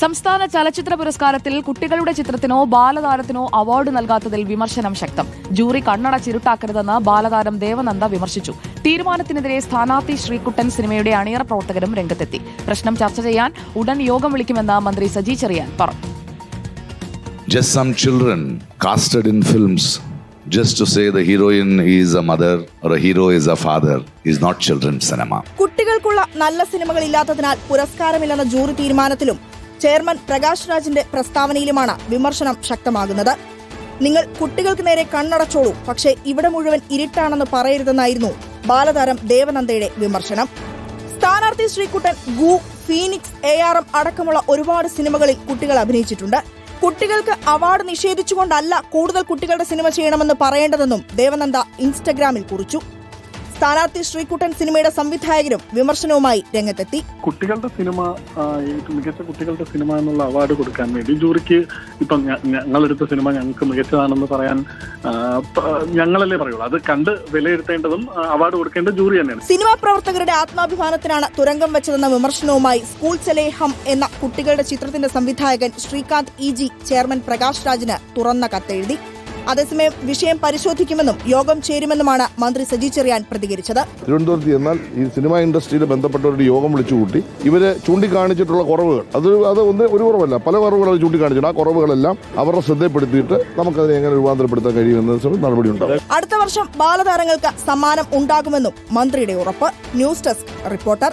സംസ്ഥാന ചലച്ചിത്ര പുരസ്കാരത്തിൽ കുട്ടികളുടെ ചിത്രത്തിനോ ബാലതാരത്തിനോ അവാർഡ് നൽകാത്തതിൽ വിമർശനം ശക്തം. ജൂറി കണ്ണടച്ചിരുട്ടാക്കരുതെന്ന് ബാലതാരം ദേവനന്ദ വിമർശിച്ചു. തീരുമാനത്തിനെതിരെ സ്ഥാനാർത്ഥി ശ്രീകുട്ടൻ സിനിമയുടെ അണിയറ പ്രവർത്തകരും രംഗത്തെത്തി. പ്രശ്നം ചർച്ച ചെയ്യാൻ ഉടൻ യോഗം വിളിക്കുമെന്ന് മന്ത്രി സജി ചെറിയാൻ പറഞ്ഞു. Just some children casted in films just to say the heroine is a mother or a hero is a father is not children's cinema. കുട്ടികൾക്കുള്ള നല്ല സിനിമകൾ ഇല്ലാത്തതിനാൽ പുരസ്കാരമില്ലെന്ന ജൂറി തീരുമാനത്തിലും ചെയർമാൻ പ്രകാശ് രാജിന്റെ പ്രസ്താവനയിലുമാണ് വിമർശനം ശക്തമാകുന്നത്. നിങ്ങൾ കുട്ടികൾക്ക് നേരെ കണ്ണടച്ചോളൂ. പക്ഷേ ഇവിടെ മുഴുവൻ ഇരുട്ടാണെന്ന് പറയരുതെന്നായിരുന്നു ബാലതാരം ദേവനന്ദയുടെ വിമർശനം. സ്ഥാനാർത്ഥി ശ്രീകുട്ടൻ ഗു ഫീനിക്സ് എ ആർ എം അടക്കമുള്ള ഒരുപാട് സിനിമകളിൽ കുട്ടികൾ അഭിനയിച്ചിട്ടുണ്ട്. കുട്ടികൾക്ക് അവാർഡ് നിഷേധിച്ചുകൊണ്ടല്ല കൂടുതൽ കുട്ടികളുടെ സിനിമ ചെയ്യണമെന്ന് പറയേണ്ടതെന്നും ദേവനന്ദ ഇൻസ്റ്റഗ്രാമിൽ കുറിച്ചു. സ്ഥാനാർത്ഥി ശ്രീകുട്ടൻ സിനിമയുടെ സംവിധായകരും വിമർശനവുമായി രംഗത്തെത്തി. കുട്ടികളുടെ സിനിമ മികച്ച കുട്ടികളുടെ സിനിമ എന്നുള്ള അവാർഡ് കൊടുക്കാൻ വേണ്ടി ജൂറിക്ക് ഇപ്പം ഞങ്ങളെടുത്ത സിനിമ ഞങ്ങൾക്ക് മികച്ചതാണെന്ന് പറയാൻ ഞങ്ങളല്ലേ പറയുള്ളൂ. അത് കണ്ട് വിലയിരുത്തേണ്ടതും അവാർഡ് കൊടുക്കേണ്ടതും ജൂറി തന്നെയാണ്. സിനിമാ പ്രവർത്തകരുടെ ആത്മാഭിമാനത്തിനാണ് തുരങ്കം വെച്ചതെന്ന വിമർശനവുമായി സ്കൂൾ ചലേഹം എന്ന കുട്ടികളുടെ ചിത്രത്തിന്റെ സംവിധായകൻ Sreekanth E G chairman Prakash രാജിന് തുറന്ന കത്തെഴുതി. അതേസമയം വിഷയം പരിശോധിക്കുമെന്നും യോഗം ചേരുമെന്നുമാണ് മന്ത്രി സജി ചെറിയാൻ പ്രതികരിച്ചത്. തിരുവനന്തപുരത്ത് ചെന്നാൽ ഈ സിനിമ ഇൻഡസ്ട്രിയിൽ ബന്ധപ്പെട്ടവരുടെ യോഗം വിളിച്ചുകൂട്ടി. ഇവരെ ഇവർ ചൂണ്ടിക്കാണിച്ചിട്ടുള്ള കുറവുകൾ. അത് അത് ഒന്ന് ഒരു കുറവല്ല. പല കുറവുകൾ അവർ ചൂണ്ടിക്കാണിച്ചിട്ട് ആ കുറവുകളെല്ലാം അവരുടെ ശ്രദ്ധപ്പെടുത്തിയിട്ട് നമുക്കതിനെ എങ്ങനെ രൂപാന്തരപ്പെടുത്താൻ കഴിയുമെന്ന നടപടി ഉണ്ടാകും അടുത്ത വർഷം ബാലതാരങ്ങൾക്ക് സമ്മാനം ഉണ്ടാകുമെന്നും മന്ത്രിയുടെ ഉറപ്പ്. News desk reporter